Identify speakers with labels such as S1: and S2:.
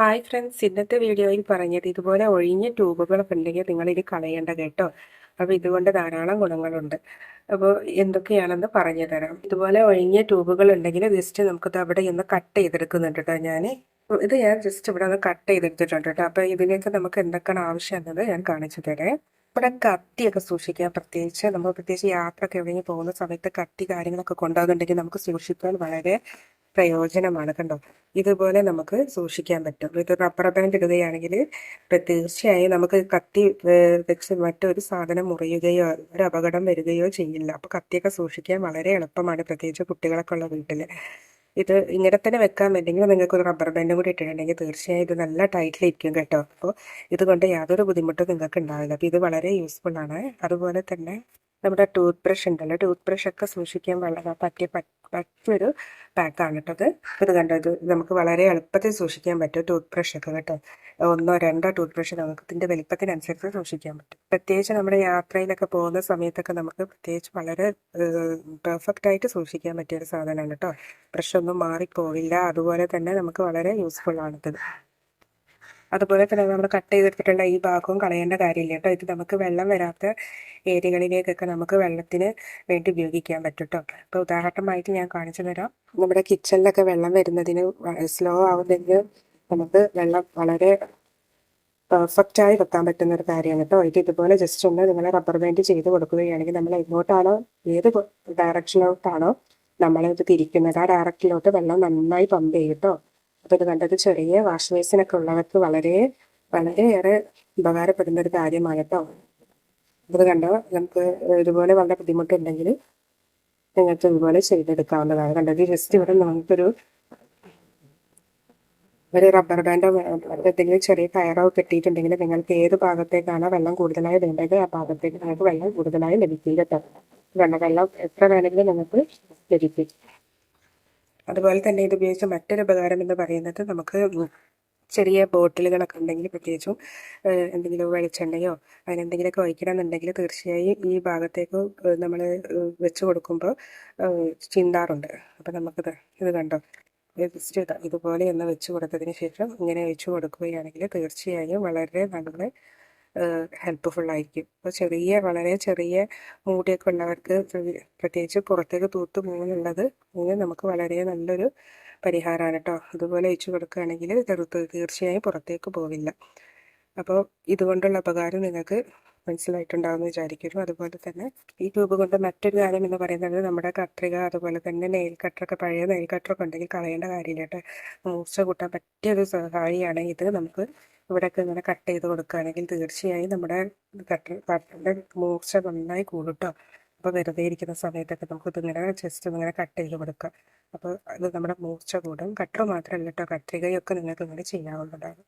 S1: Hi friends ഇന്നത്തെ വീഡിയോയിൽ പറഞ്ഞത് ഇതുപോലെ ഒഴിഞ്ഞ ട്യൂബുകളൊക്കെ ഉണ്ടെങ്കിൽ നിങ്ങൾ ഇത് കളയേണ്ട കേട്ടോ. അപ്പോൾ ഇതുകൊണ്ട് ധാരാളം ഗുണങ്ങളുണ്ട്. അപ്പോൾ എന്തൊക്കെയാണെന്ന് പറഞ്ഞു തരാം. ഇതുപോലെ ഒഴിഞ്ഞ ട്യൂബുകൾ ഉണ്ടെങ്കിൽ ജസ്റ്റ് നമുക്കത് അവിടെ ഒന്ന് കട്ട് ചെയ്തെടുക്കുന്നുണ്ട് കേട്ടോ ഞാൻ ഇത് ഞാൻ ജസ്റ്റ് ഇവിടെ ഒന്ന് കട്ട് ചെയ്തെടുത്തിട്ടുണ്ട് കേട്ടോ. അപ്പോൾ ഇതിലേക്ക് നമുക്ക് എന്തൊക്കെയാണ് ആവശ്യം എന്നത് ഞാൻ കാണിച്ചു തരാം. ഇവിടെ കത്തിയൊക്കെ സൂക്ഷിക്കാം. പ്രത്യേകിച്ച് നമ്മൾ പ്രത്യേകിച്ച് യാത്രയൊക്കെ എവിടെയെങ്കിലും പോകുന്ന സമയത്ത് കത്തി കാര്യങ്ങളൊക്കെ കൊണ്ടുപോകുന്നുണ്ടെങ്കിൽ നമുക്ക് സൂക്ഷിക്കാൻ വളരെ പ്രയോജനമാണ് കണ്ടോ? ഇതുപോലെ നമുക്ക് സൂക്ഷിക്കാൻ പറ്റും. ഇത് റബ്ബർ ബാൻഡ് ഇടുകയാണെങ്കിൽ തീർച്ചയായും നമുക്ക് കത്തി വെച്ച് മറ്റൊരു സാധനം മുറിയുകയോ ഒരു അപകടം വരികയോ ചെയ്യില്ല. അപ്പോൾ കത്തിയൊക്കെ സൂക്ഷിക്കാൻ വളരെ എളുപ്പമാണ് പ്രത്യേകിച്ച് കുട്ടികളൊക്കെ ഉള്ള വീട്ടിൽ ഇത് ഇങ്ങനെ തന്നെ വെക്കാൻ പറ്റുമെങ്കിൽ നിങ്ങൾക്ക് ഒരു റബ്ബർ ബാൻഡും കൂടി ഇട്ടിട്ടുണ്ടെങ്കിൽ തീർച്ചയായും ഇത് നല്ല ടൈറ്റിലിരിക്കും കേട്ടോ. അപ്പോൾ ഇതുകൊണ്ട് യാതൊരു ബുദ്ധിമുട്ടും നിങ്ങൾക്ക് ഉണ്ടാവില്ല അപ്പോൾ ഇത് വളരെ യൂസ്ഫുൾ ആണ്. അതുപോലെ തന്നെ നമ്മുടെ ടൂത്ത് ബ്രഷ് ഉണ്ടല്ലോ. ടൂത്ത് ബ്രഷ് ഒക്കെ സൂക്ഷിക്കാൻ വളരെ പറ്റിയ പറ്റിയൊരു പാക്കാണ് കേട്ടോ അത്. ഇത് കണ്ടോ ഇത് നമുക്ക് വളരെ എളുപ്പത്തിൽ സൂക്ഷിക്കാൻ പറ്റും ടൂത്ത് ബ്രഷ് ഒക്കെ കേട്ടോ. ഒന്നോ രണ്ടോ ടൂത്ത് ബ്രഷ് നമുക്ക് ഇതിന്റെ വലിപ്പത്തിനനുസരിച്ച് സൂക്ഷിക്കാൻ പറ്റും. പ്രത്യേകിച്ച് നമ്മുടെ യാത്രയിലൊക്കെ പോകുന്ന സമയത്തൊക്കെ നമുക്ക് പ്രത്യേകിച്ച് വളരെ പെർഫെക്റ്റ് ആയിട്ട് സൂക്ഷിക്കാൻ പറ്റിയ ഒരു സാധനമാണ് കേട്ടോ. ബ്രഷ് ഒന്നും മാറിപ്പോവില്ല. അതുപോലെ തന്നെ നമുക്ക് വളരെ യൂസ്ഫുൾ ആണിത് അതുപോലെ തന്നെ നമ്മൾ കട്ട് ചെയ്തെടുത്തിട്ടുള്ള ഈ ഭാഗവും കളയേണ്ട കാര്യമില്ല കേട്ടോ. ഇത് നമുക്ക് വെള്ളം വരാത്ത ഏരിയകളിലേക്കൊക്കെ നമുക്ക് വെള്ളത്തിന് വേണ്ടി ഉപയോഗിക്കാൻ പറ്റും കേട്ടോ അപ്പോൾ ഉദാഹരണമായിട്ട് ഞാൻ കാണിച്ചു തരാം. നമ്മുടെ കിച്ചണിലൊക്കെ വെള്ളം വരുന്നതിന് സ്ലോ ആവുന്നതിന് നമുക്ക് വെള്ളം വളരെ പെർഫെക്റ്റ് ആയി വെക്കാൻ പറ്റുന്ന ഒരു കാര്യമാണ് കേട്ടോ ഇത് ഇതുപോലെ ജസ്റ്റ് ഒന്ന് നിങ്ങൾ റബ്ബർ ബാൻഡ് ചെയ്ത് കൊടുക്കുകയാണെങ്കിൽ നമ്മൾ എങ്ങോട്ടാണോ ഏത് ഡയറക്ഷനിലോട്ടാണോ നമ്മളിത് തിരിക്കുന്നത്. ആ ഡയറക്ഷനിലോട്ട് വെള്ളം നന്നായി പമ്പ് ചെയ്യും കേട്ടോ അപ്പോൾ ഇത് കണ്ടത് ചെറിയ വാഷ് ബേസിനൊക്കെ ഉള്ളവർക്ക് വളരെ വളരെയേറെ ഉപകാരപ്പെടുന്ന ഒരു കാര്യമാണ് കേട്ടോ ഇത് കണ്ടോ? നമുക്ക് ഇതുപോലെ വളരെ ബുദ്ധിമുട്ടുണ്ടെങ്കിൽ നിങ്ങൾക്ക് ഇതുപോലെ ചെയ്തെടുക്കാവുന്നതാണ്. കണ്ടത് ജസ്റ്റ് ഇവിടെ നമുക്കൊരു ഒരു റബ്ബർ ബാൻഡോ എന്തെങ്കിലും ചെറിയ കയറോ കെട്ടിയിട്ടുണ്ടെങ്കിൽ നിങ്ങൾക്ക് ഏത് ഭാഗത്തേക്കാണോ വെള്ളം കൂടുതലായി വേണ്ടത് ആ ഭാഗത്തേക്ക് നിങ്ങൾക്ക് വെള്ളം കൂടുതലായി ലഭിക്കും കേട്ടോ വെള്ളം വെള്ളം എത്ര വേണമെങ്കിലും നിങ്ങൾക്ക് ലഭിക്കും. അതുപോലെ തന്നെ ഇത് ഉപയോഗിച്ച മറ്റൊരു ഉപകാരം എന്ന് പറയുന്നത് നമുക്ക് ചെറിയ ബോട്ടിലുകളൊക്കെ ഉണ്ടെങ്കിൽ പ്രത്യേകിച്ചും എന്തെങ്കിലും വെളിച്ചെണ്ണയോ അങ്ങനെ എന്തെങ്കിലുമൊക്കെ ഒഴിക്കണമെന്നുണ്ടെങ്കിൽ തീർച്ചയായും ഈ ഭാഗത്തേക്ക് നമ്മൾ വെച്ച് കൊടുക്കുമ്പോൾ ചിന്താറുണ്ട്. അപ്പം നമുക്കിത് ഇത് കണ്ടോ? ഇതുപോലെ ഒന്ന് വെച്ച് കൊടുത്തതിന് ശേഷം ഇങ്ങനെ വെച്ച് കൊടുക്കുകയാണെങ്കിൽ തീർച്ചയായും വളരെ നല്ല ഹെൽപ്പ്ഫുള്ളായിരിക്കും. അപ്പോൾ ചെറിയ വളരെ ചെറിയ മൂടിയൊക്കെ ഉള്ളവർക്ക് പ്രത്യേകിച്ച് പുറത്തേക്ക് തൂത്ത് പോകുന്നുള്ളത് ഇത് നമുക്ക് വളരെ നല്ലൊരു പരിഹാരമാണ് കേട്ടോ അതുപോലെ അയച്ചു കൊടുക്കുകയാണെങ്കിൽ തീർച്ചയായും പുറത്തേക്ക് പോവില്ല. അപ്പോൾ ഇതുകൊണ്ടുള്ള ഉപകാരം നിങ്ങൾക്ക് മനസ്സിലായിട്ടുണ്ടാകുമെന്ന് വിചാരിക്കുന്നു. അതുപോലെ തന്നെ ഈ ട്യൂബ് കൊണ്ട് മറ്റൊരു കാര്യം എന്ന് പറയുന്നത് നമ്മുടെ കത്രിക അതുപോലെ തന്നെ നെയിൽ കട്ടറൊക്കെ പഴയ നെയിൽ കട്ടറൊക്കെ ഉണ്ടെങ്കിൽ കളയേണ്ട കാര്യമില്ല കേട്ടോ മൂർച്ച കൂട്ടാൻ പറ്റിയൊരു സഹായിയാണ് ഇത് നമുക്ക് ഇവിടെയൊക്കെ ഇങ്ങനെ കട്ട് ചെയ്ത് കൊടുക്കുകയാണെങ്കിൽ തീർച്ചയായും നമ്മുടെ കട്ടർ കട്ടറിന്റെ മൂർച്ച നന്നായി കൂടും അപ്പോൾ വെറുതെ ഇരിക്കുന്ന സമയത്തൊക്കെ നമുക്ക് ഇതിങ്ങനെ ജസ്റ്റ് ഇങ്ങനെ കട്ട് ചെയ്ത് കൊടുക്കാം. അപ്പോൾ അത് നമ്മുടെ മൂർച്ച കൂടും. കട്ടർ മാത്രമല്ല കേട്ടോ കത്രികയൊക്കെ നിങ്ങൾക്ക് ഇങ്ങനെ ചെയ്യാവുന്നതാണ്.